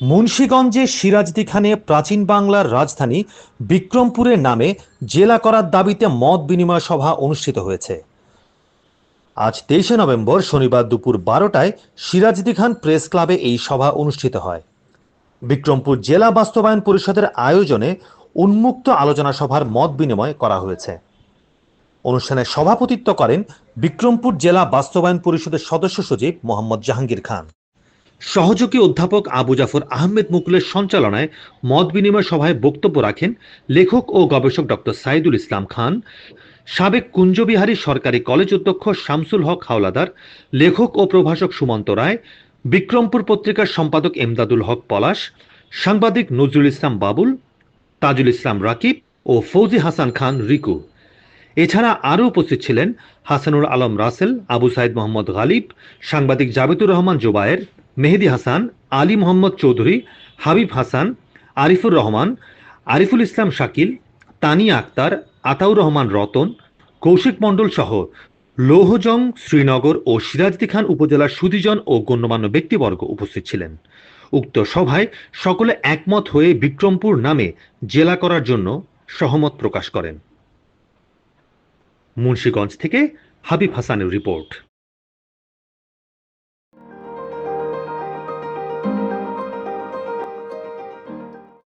মুন্সীগঞ্জে সিরাজদি খানে প্রাচীন বাংলার রাজধানী বিক্রমপুরের নামে জেলা করার দাবিতে মত বিনিময় সভা অনুষ্ঠিত হয়েছে। আজ তেইশে নভেম্বর শনিবার দুপুর বারোটায় সিরাজদি খান প্রেস ক্লাবে এই সভা অনুষ্ঠিত হয়। বিক্রমপুর জেলা বাস্তবায়ন পরিষদের আয়োজনে উন্মুক্ত আলোচনা সভার মত বিনিময় করা হয়েছে। অনুষ্ঠানে সভাপতিত্ব করেন বিক্রমপুর জেলা বাস্তবায়ন পরিষদের সদস্য সচিব মোহাম্মদ জাহাঙ্গীর খান। সহযোগী অধ্যাপক আবু জাফর আহমেদ মুকুলের সঞ্চালনায় মত বিনিময় সভায় বক্তব্য রাখেন লেখক ও গবেষক ডক্টর সাইদুল ইসলাম খান, সাবেক কুঞ্জবিহারী সরকারি কলেজ অধ্যক্ষ শামসুল হক হাওলাদার, লেখক ও প্রভাষক সুমন্ত রায়, বিক্রমপুর পত্রিকার সম্পাদক এমদাদুল হক পলাশ, সাংবাদিক নজরুল ইসলাম বাবুল, তাজুল ইসলাম রাকিব ও ফৌজি হাসান খান রিকু। এছাড়া আরও উপস্থিত ছিলেন হাসানুর আলম রাসেল, আবু সাইদ মোহাম্মদ গালিব, সাংবাদিক জাবেদুর রহমান জোবায়ের মেহেদি হাসান, আলী মোহাম্মদ চৌধুরী, হাবিব হাসান, আরিফুর রহমান, আরিফুল ইসলাম শাকিল, তানিয়া আক্তার, আতাউর রহমান রতন, কৌশিক মণ্ডল সহ লৌহজং, শ্রীনগর ও সিরাজদি খান উপজেলার সুদীজন ও গণ্যমান্য ব্যক্তিবর্গ উপস্থিত ছিলেন। উক্ত সভায় সকলে একমত হয়ে বিক্রমপুর নামে জেলা করার জন্য সহমত প্রকাশ করেন। মুন্সীগঞ্জ থেকে হাবিব হাসানের রিপোর্ট।